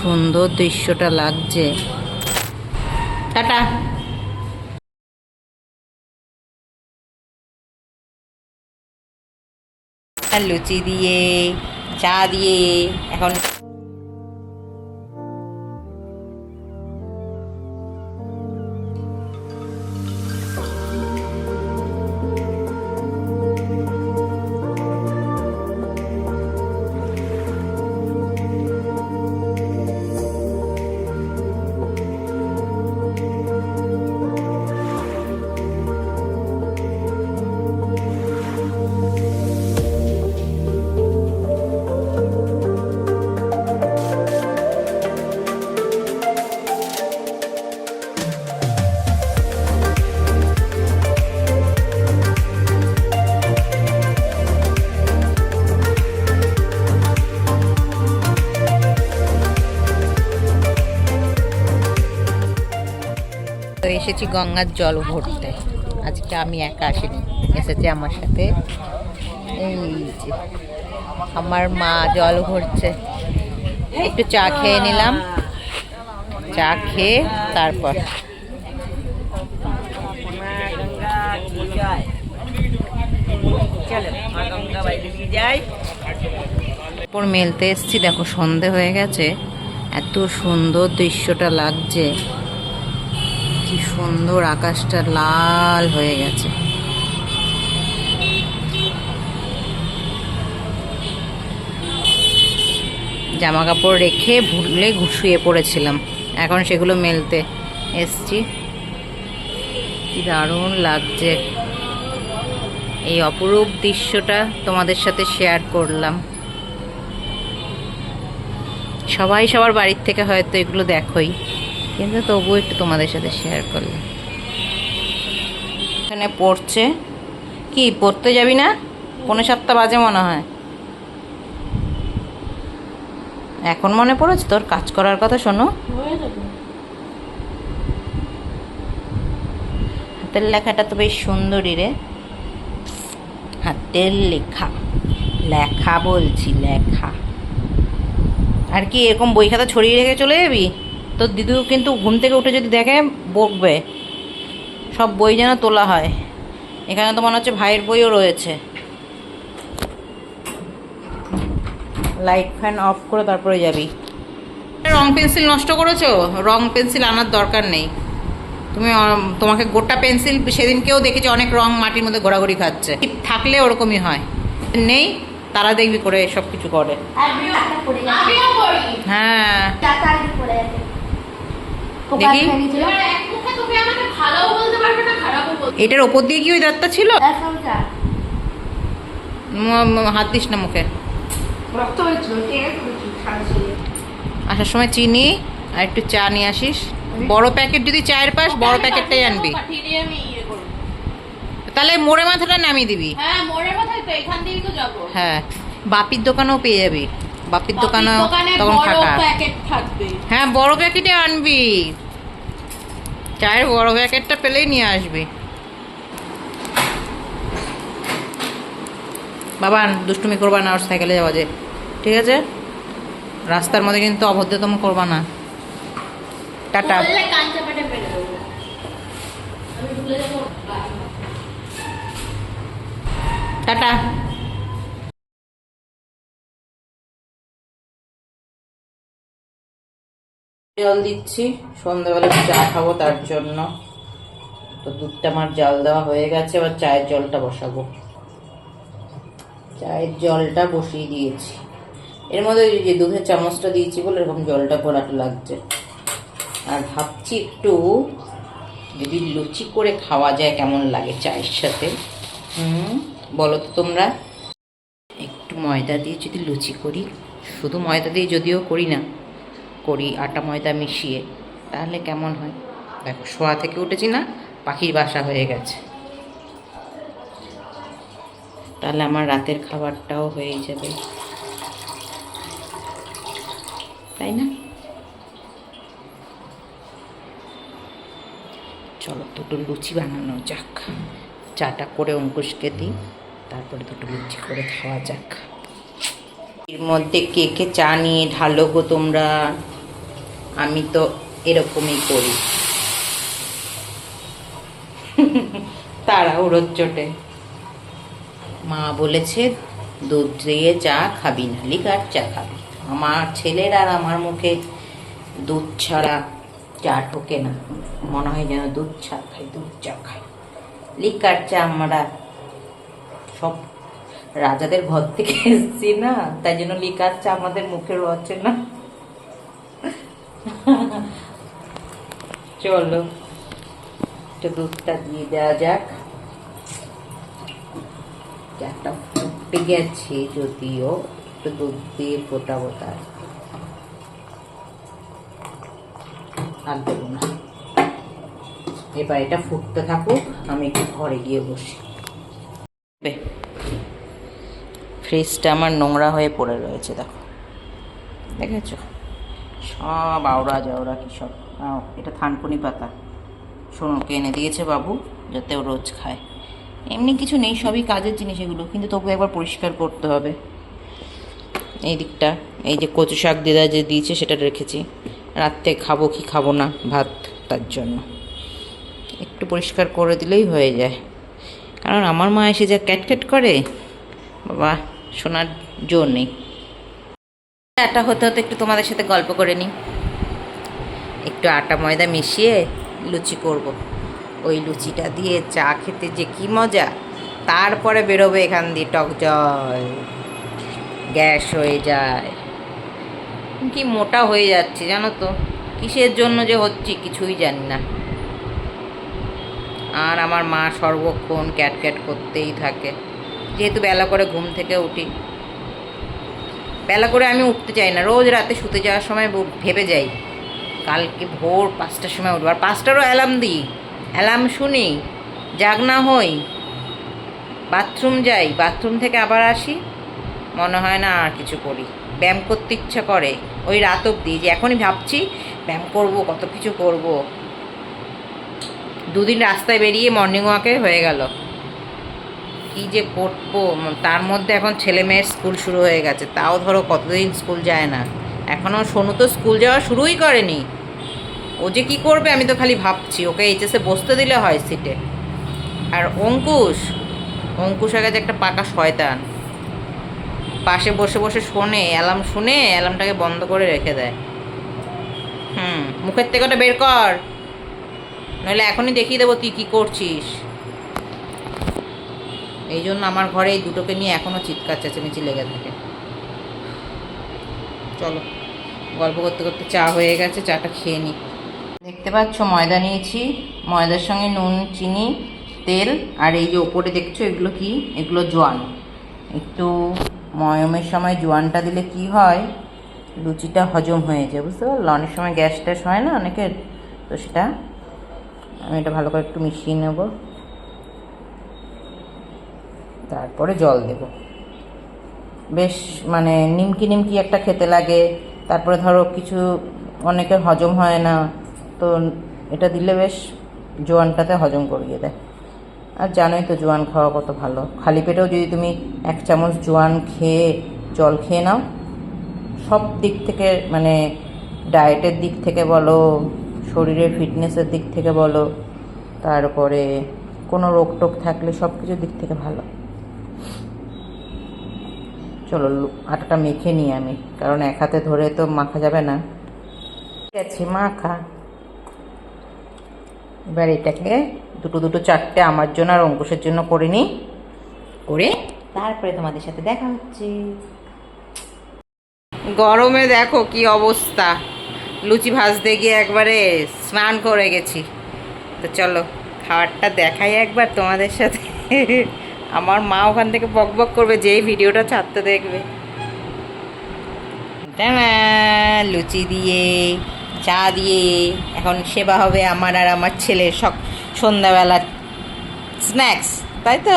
সুন্দর দৃশ্যটা লাগছে। টাটা। লুচি দিয়ে চা দিয়ে এখন এসেছি গঙ্গার জল ভরতে। আজকে আমি একা আসিনি, এসেছে আমার সাথে। এই যে, আমার মা জল ভরছে। একটু চা খেয়ে নিলাম। চা খেয়ে তারপর। উপর মেলতে এসছি, দেখো সন্ধে হয়ে গেছে। এত সুন্দর দৃশ্যটা লাগছে। কি সুন্দর আকাশটা লাল হয়ে গেছে। জামা কাপড় রেখে ভুলে শুয়ে পড়েছিলাম। এখন সেগুলো মেলতে এসছি। কি দারুণ লাগছে। এই অপরূপ দৃশ্যটা তোমাদের সাথে শেয়ার করলাম। সবাই সবার বাড়ির থেকে হয়তো এগুলো দেখোই। কিন্তু তবুও একটু তোমাদের সাথে শেয়ার করলাম। এখানে পড়ছে। কি পড়তে যাবি না? কোনো সাতটা বাজে মনে হয়। এখন মনে পড়েছে তোর কাজ করার কথা শোনো। হাতের লেখাটা তো বেশ সুন্দরই রে। হাতের লেখা। লেখা বলছি লেখা। আর কি এরকম বই খাতা ছড়িয়ে রেখে চলে যাবি? তোর দিদু কিন্তু ঘুম থেকে উঠে যদি দেখে বকবে। সব বই যেন তোলা হয়। এখানে তো মনে হচ্ছে ভাইয়ের বইও রয়েছে। লাইট ফ্যান অফ করে তারপরে যাবি। রং পেন্সিল নষ্ট করেছ? রং পেন্সিল আনার দরকার নেই। তুমি তোমাকে গোটা পেন্সিল সেদিনকেও দেখেছি অনেক রং মাটির মধ্যে ঘোরাঘুরি খাচ্ছে। ঠিক থাকলে ওরকমই হয়। নেই তারা দেখবি করে সব কিছু করে হ্যাঁ তাড়াতাড়ি পড়ে যাবে পোকা দেখি। খেয়ে নিয়েছিল। এবার এক মুখে তুমি আমাকে ভালোও বলতে পারবে না খারাপও বলতে এটার ওপর দিয়ে কি ওই দাঁতটা ছিল? হাত দিস না মুখে। আসার সময় চিনি আর একটু চা নিয়ে আসিস। বড় প্যাকেট যদি চায়ের পাস বড় প্যাকেটটাই আনবি। ইয়ে করব। তাহলে মোড়ে মাথাটা নামিয়ে দিবি। হ্যাঁ মোড়ের মাথায় তো এখান দিয়েই তো যাব। হ্যাঁ বাপির দোকানেও পেয়ে যাবি। বাপির দোকানেও দোকানে তখন ফাঁকা। হ্যাঁ বড় প্যাকেটে আনবি। চায়ের বড় প্যাকেটটা পেলেই নিয়ে আসবি। বাবা দুষ্টুমি করবা না ওর সাইকেলে যাওয়া যে ঠিক আছে? রাস্তার মধ্যে কিন্তু অভদ্রতম করবা না। টাটা। টাটা। জল দিচ্ছি। সন্ধ্যাবেলা চা খাব তার জন্য। তো দুধটা আমার জাল দেওয়া হয়ে গেছে, এবার চায়ের জলটা বসাবো। চায়ের জলটা বসিয়ে দিয়েছি। এর মধ্যে যে দুধের চামচটা দিয়েছি বলে এরকম জলটা ঘোরাটা লাগছে। আর ভাবছি একটু যদি লুচি করে খাওয়া যায়, কেমন লাগে চায়ের সাথে? হুম, বলো তো তোমরা। একটু ময়দা দিয়ে যদি লুচি করি। শুধু ময়দা দিয়ে যদিও করি না করি, আটা, ময়দা মিশিয়ে, তাহলে কেমন হয়? দেখো, শোয়া থেকে উঠেছি না, পাখির বাসা হয়ে গেছে। তাহলে আমার রাতের খাবারটাও হয়ে যাবে। তাই না? চলো, দুটো লুচি বানানো যাক। চাটা করে অঙ্কুশকে দিই, তারপরে দুটো লুচি করে খাওয়া যাক। এর মধ্যে কে কে চা নিয়ে ঢালো গো তোমরা? আমি তো এরকমই করি। তাড়াহুড়োর চোটে। মা বলেছে, দুধ দিয়ে চা খাবি না লিকার চা খাবি আমার ছেলের আর আমার মুখে দুধ ছাড়া চা ঢোকে না। মনে হয় যেন দুধ চা খাই দুধ চা খাই লিকার চা আমরা সব রাজাদের ঘর থেকে এসেছি না? তাই জন্য লিকার চা আমাদের মুখে রয়েছে না। চলো, একটু দুধটা দিয়ে দেওয়া যাক। চাটা ফুটে গেছে যদিও, একটু দুধ দিয়ে ফোটাবো তার। আর দেবো না। এবার এটা ফুটতে থাকুক, আমি একটু ঘরে গিয়ে বসি। ফ্রিজটা আমার নোংরা হয়ে পড়ে রয়েছে, দেখো। দেখেছ? সব আওড়া জাওড়া কি সব? এটা থানকুনি পাতা। সোনুকে এনে দিয়েছে বাবু, যাতে ও রোজ খায়। এমনি কিছু নেই, সবই কাজের জিনিস এগুলো, কিন্তু তবু একবার পরিষ্কার করতে হবে। এই দিকটা, এই যে কচু শাক দিদা যে দিয়েছে, সেটা রেখেছি। রাত্রে খাব কি খাব না, ভাত, তার জন্য। একটু পরিষ্কার করে দিলেই হয়ে যায়। কারণ আমার মা এসে যা ক্যাটক্যাট করে, বাবা, শোনার জোর নেই। আটা হতে হতে একটু তোমাদের সাথে গল্প করে নিই। একটু আটা ময়দা মিশিয়ে লুচি করব। ওই লুচিটা দিয়ে চা খেতে যে কি মজা। তারপরে বেরোবে এখান দিয়ে টক জল। গ্যাস হয়ে যায়। কি মোটা হয়ে যাচ্ছে জানো তো? কিসের জন্য যে হচ্ছে কিছুই জানি না। আর আমার মা সর্বক্ষণ ক্যাট ক্যাট করতেই থাকে। যেহেতু বেলা করে ঘুম থেকে উঠি। বেলা করে আমি উঠতে চাই না, রোজ রাতে শুতে যাওয়ার সময় ভেবে যাই। কালকে ভোর পাঁচটার সময় উঠবো। আর পাঁচটারও অ্যালার্ম দিই। অ্যালার্ম শুনি, জাগ না হই বাথরুম যাই। বাথরুম থেকে আবার আসি, মনে হয় না আর কিছু করি। ব্যায়াম করতে ইচ্ছা করে। ওই রাত অবধি যে এখনই ভাবছি, ব্যায়াম করব, কত কিছু করব। দুদিন রাস্তায় বেরিয়ে মর্নিং ওয়াকে হয়ে গেল। কি যে করব? তার মধ্যে এখন ছেলে মেয়ের স্কুল শুরু হয়ে গেছে। তাও ধরো কতদিন স্কুল যায় না। এখনও সোনু তো স্কুল যাওয়া শুরুই করেনি। ও যে কি করবে আমি তো খালি ভাবছি। ওকে এইচএসে বসতে দিলে হয় সিটে। আর অঙ্কুশ, অঙ্কুশের কাছে একটা পাকা শয়তান। পাশে বসে বসে শোনে, অ্যালার্ম শুনে অ্যালার্মটাকে বন্ধ করে রেখে দেয়। হুম, মুখের থেকে ওটা বের কর। নইলে এখনই দেখিয়ে দেবো তুই কী করছিস। এই জন্য আমার ঘরে এই দুটোকে নিয়ে এখনও চিৎকার, চেঁচামেচি লেগে থাকে। চলো, গল্প করতে করতে চা হয়ে গেছে, চাটা খেয়ে নিই দেখতে পাচ্ছ, ময়দা নিয়েছি। ময়দার সঙ্গে নুন, চিনি, তেল, আর এই যে ওপরে দেখছ, এগুলো কি? এগুলো জোয়ান। একটু ময়মের সময় জোয়ানটা দিলে কি হয়? লুচিটা হজম হয়ে যায়, বুঝতে পারল? অনেক সময় গ্যাস ট্যাস হয় না অনেকের? তো সেটা আমি এটা ভালো করে একটু মিশিয়ে নেব। তারপরে জল দেব। বেশ মানে নিমকি নিমকি একটা খেতে লাগে। তারপরে ধরো কিছু, অনেকের হজম হয় না, তো এটা দিলে বেশ জোয়ানটাতে হজম করিয়ে দেয়। আর জানোই তো জোয়ান খাওয়া কত ভালো। খালি পেটেও যদি তুমি এক চামচ জোয়ান খেয়ে, জল খেয়ে নাও, সব দিক থেকে মানে ডায়েটের দিক থেকে বলো, শরীরের ফিটনেসের দিক থেকে বলো, তারপরে কোনো রোগ টোগ থাকলে সব কিছুর দিক থেকে ভালো। চলো আটাটা মেখে নিই আমি, কারণ এক হাতে ধরে তো মাখা যাবে না। ঠিক আছে, মাখা। এবার এটাকে দুটো দুটো, চারটে আমার জন্য আর অঙ্কুশের জন্য করে নিই। করে তারপরে তোমাদের সাথে দেখা হচ্ছে। গরমে দেখো কি অবস্থা। লুচি ভাজতে গিয়ে একবারে স্নান করে গেছি। তো চলো, খাবারটা দেখাই একবার তোমাদের সাথে। আমার মা ওখান থেকে বক বক করবে যে ভিডিওটা ছাড়তে দেখবে। লুচি দিয়ে, চা দিয়ে, এখন সেবা হবে আমার আর আমার ছেলের সক সন্ধ্যাবেলার স্ন্যাক্স তাই তো?